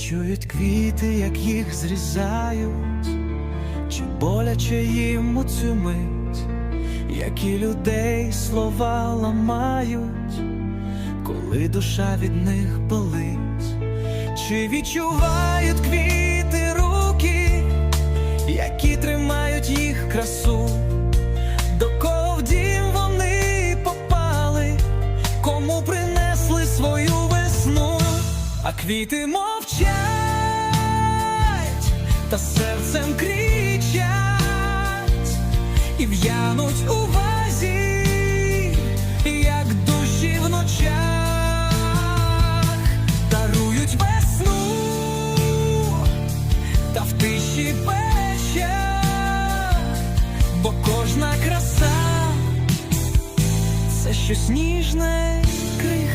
бачать квіти, як їх зрізають, чи боляче їм у цю мить, які людей слова ламають, коли душа від них болить, чи відчувають квіти руки, які тримають їх красу, до кого в дім вони попали, кому а квіти мовчать та серцем кричать. І в'януть у вазі, як душі в ночах, дарують весну та в тиші печать, бо кожна краса це щось ніжне, крихке